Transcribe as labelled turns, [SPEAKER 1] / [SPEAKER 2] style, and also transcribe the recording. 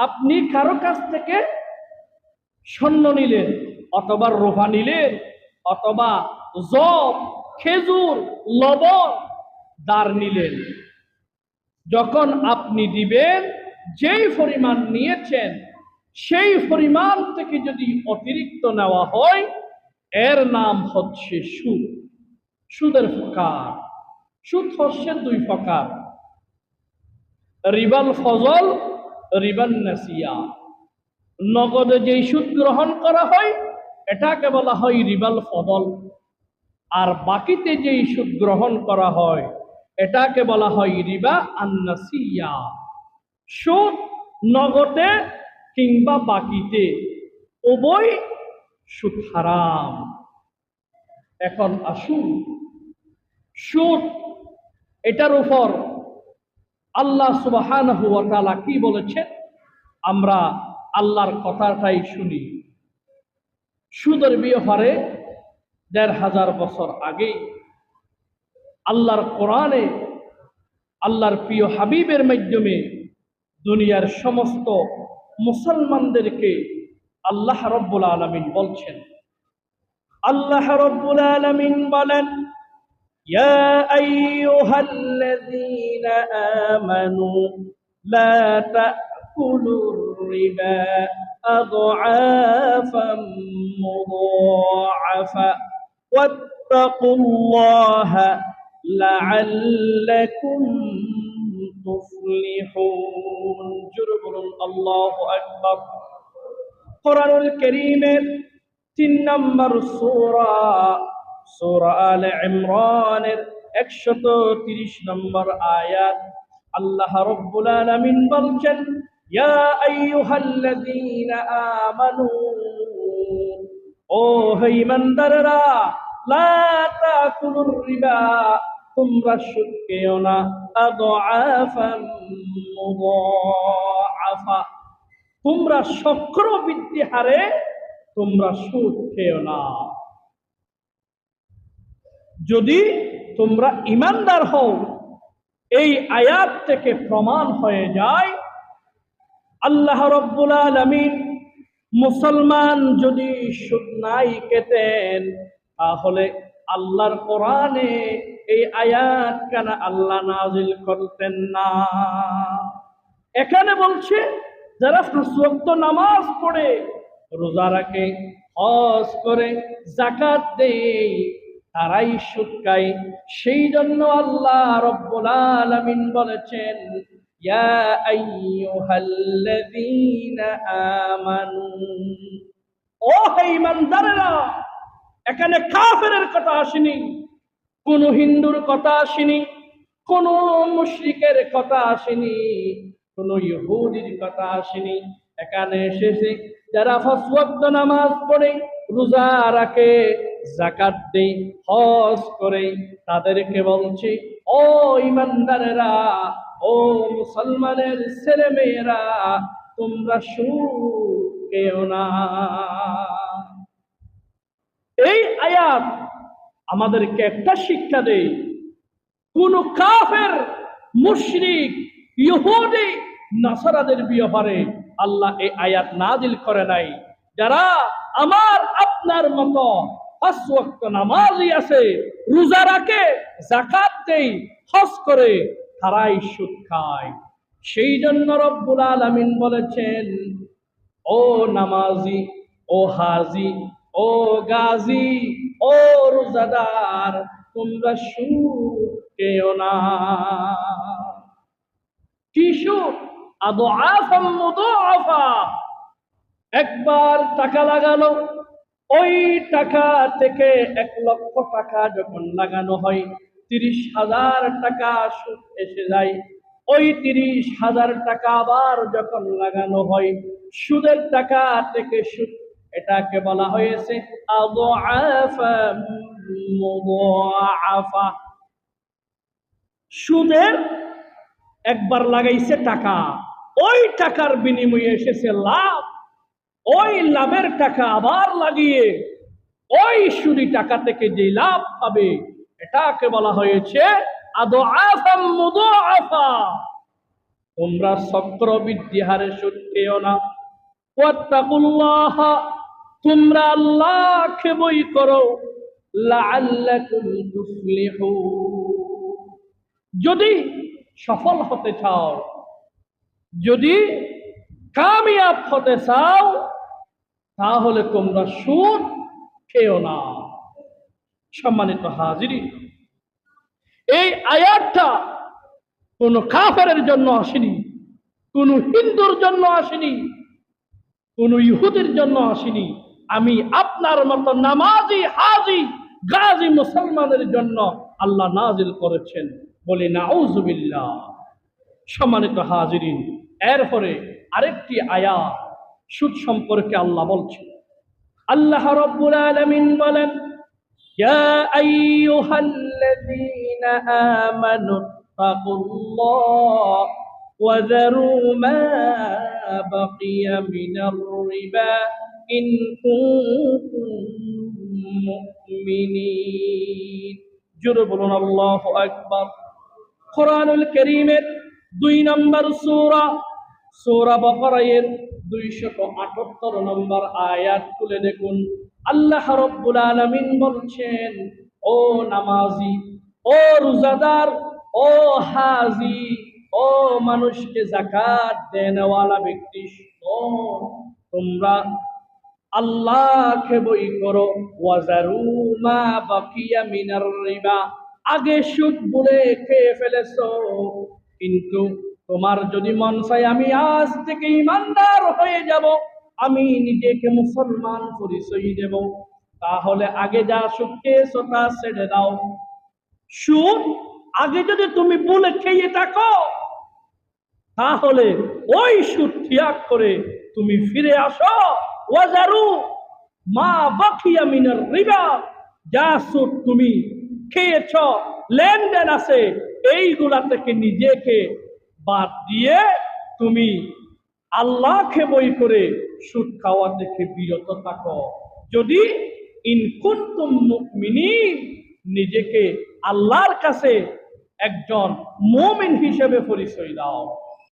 [SPEAKER 1] আপনি কারও কাছ থেকে স্বর্ণ নিলেন, অথবা রোহা নিলেন, অথবা জব খেজুর, লবণ দার নিলেন। যখন আপনি দিবেন, যেই পরিমাণ নিয়েছেন, সেই পরিমাণ থেকে যদি অতিরিক্ত নেওয়া হয়, এর নাম হচ্ছে সুদ। সুদের প্রকার। সুদ হচ্ছে দুই প্রকার। রিবাল ফজল রিবান নাসিয়া। নগদে যেই সুদ গ্রহণ করা হয়, এটাকে বলা হয় রিবাল ফজল আর বাকিতে যেই সুদ গ্রহণ করা হয়, এটাকে বলা হয় রিবা আন্নাসিয়া সুদ নগদে কিংবা বাকিতে, উভয় সুদ হারাম। এখন আসুন, সুদ এটার উপর আল্লাহ সুবহানাহু ওয়া কি বলেছেন? আমরা আল্লাহর কথাটাই শুনি। সুদের ব্যাপারে দেড় হাজার বছর আগে আল্লাহর কোরআনে আল্লাহর প্রিয় হাবিবের মাধ্যমে দুনিয়ার সমস্ত মুসলমানদেরকে আল্লাহ রব্বুল আলমিন বলছেন। আল্লাহ রব্বুল আলমিন বলেন يا أيها الذين آمنوا لا تأكلوا الربا أضعافا مضاعفا واتقوا الله لعلكم تفلحون. جرب الله أكبر. قرآن الكريم تنمر سورة সূরা আলে ইমরানের 130 নম্বর আয়াত। আল্লাহ রাব্বুল আলামিন বলছেন, ইয়া আইয়ুহাল্লাযীনা আমানু, ও হে ঈমানদাররা, লা তাকুলুর রিবা, তোমরা সুদ খেও না আদআফাম মুদাআফা। তোমরা চক্র বৃদ্ধি হারে তোমরা সুদ খেও না। যদি তোমরা ইমানদার হও, এই আয়াত থেকে প্রমাণ হয়ে যায়, আল্লাহ রব্বুল আলমিন মুসলমান যদি নাই খেতেন তাহলে আল্লাহর কোরআনে এই আয়াত কেন আল্লাহ নাজিল করতেন না? এখানে বলছে, যারা ফাঁসওয়াক্ত নামাজ পড়ে, রোজা রাখে, হজ করে জাকাত দেয় তারাই সুদ খায়। সেই জন্য আল্লাহ রব্বুল আলামিন বলেছেন, ইয়া আইয়ুহাল্লাযীনা আমানু। ও হে ঈমানদারেরা এখানে কাফেরের কথা আসেনি, কোন হিন্দুর কথা আসেনি, কোন মুশরিকের কথা আসেনি, কোন ইহুদির কথা আসেনি। এখানে এসেছে, যারা ফসওয়াক্ত নামাজ পড়ে, রোজা রাখে জাকাত দেয় হজ করে তাদেরকে বলছে, ও ইমানদারেরা ও মুসলমানের ছেলে মেয়েরা তোমরা সুদ কেও না। এই আয়াত আমাদেরকে একটা শিক্ষা দেয় কোন কাফের, মুশরিক, ইহুদি, নাসারাদের ব্যাপারে আল্লাহ এই আয়াত নাজিল করে নাই। যারা আমার আপনার মতো পাঁচ ওয়াক্ত নামাজই আছে, রোজা রাখে জাকাত দেই হজ করে, তারাই সুদ খায়। সেই জন্য রব্বুল আলামিন বলেছেন, ও নামাজি, ও হাজি, ও গাজী, ও রোজাদার, তোমরা সুদ কেও না। সুদ? আদো মুদাআফা একবার টাকা লাগালো ওই টাকা থেকে এক লক্ষ টাকা যখন লাগানো হয়, তিরিশ হাজার টাকা সুদ এসে যায়। ওই তিরিশ হাজার টাকা আবার যখন লাগানো হয়, সুদের টাকা থেকে সুদ, এটাকে বলা হয়েছে সুদের একবার লাগাইছে টাকা, ওই টাকার বিনিময়ে এসেছে লাভ। ওই লাভের টাকা আবার লাগিয়ে ওই সুদি টাকা থেকে যে লাভ পাবে, এটাকে বলা হয়েছে তোমরা চক্রবৃদ্ধি হারে সুদ খেও না। তোমরা আল্লাহকে বই করো। যদি সফল হতে চাও, যদি কামিয়াব হতে চাও তাহলে তোমরা সুদ খেও না। সম্মানিত হাজিরি, এই আয়াতটা কোন কাফের জন্য আসেনি, কোন হিন্দুর জন্য আসেনি, কোন ইহুদের জন্য আসেনি। আমি আপনার মতো নামাজি, হাজি, গাজী মুসলমানের জন্য আল্লাহ নাজিল করেছেন বলি নাউজুবিল্লাহ। সম্মানিত হাজিরিন, এরপরে আরেকটি আয়াত সুদ সম্পর্কে আল্লাহ বলছেন আল্লাহ রব্বুল আলামিন বলেন يا أيها الذين آمنوا اتقوا الله وذروا ما بقي من الربا إن كنتم مؤمنين جربنا الله أكبر কোরআনুল করিমের দুই নম্বর সূরা সূরা বকরায়ের দুইশত আটাত্তর নম্বর আয়াত খুলে দেখুন। আল্লাহ রব্বুল আলামিন বলছেন ও নামাজি ও রোজাদার ও হাজি ও মানুষকে জাকাত দেনওয়ালা ব্যক্তি শোন, তোমরা আল্লাহকে বই করো ওয়াজারু মা বাকিয়া মিনার রিবা। আগে সুদ বলে খেয়ে ফেলেছো কিন্তু তোমার যদি মন চাই আমি আজ থেকে ইমানদার হয়ে যাব। আমি নিজেকে মুসলমান পরিচয় দেব। তাহলে আগে যা সুদ খেয়েছো তা ছেড়ে দাও। সুদ, আগে যদি তুমি বলে খেয়ে থাকো, তাহলে ওই সুদ ত্যাগ করে তুমি ফিরে আসো। ওয়াজারু মা বাকিয়া মিনার রিবা, যা সুদ তুমি খেয়েছ, লেনদেন আছে, এইগুলা থেকে নিজেকে বাদ দিয়ে তুমি আল্লাহকে বই করে সুদ খাওয়া থেকে বিরত থাকো। যদি নিজেকে আল্লাহর কাছে একজন মোমিন হিসেবে পরিচয় দাও।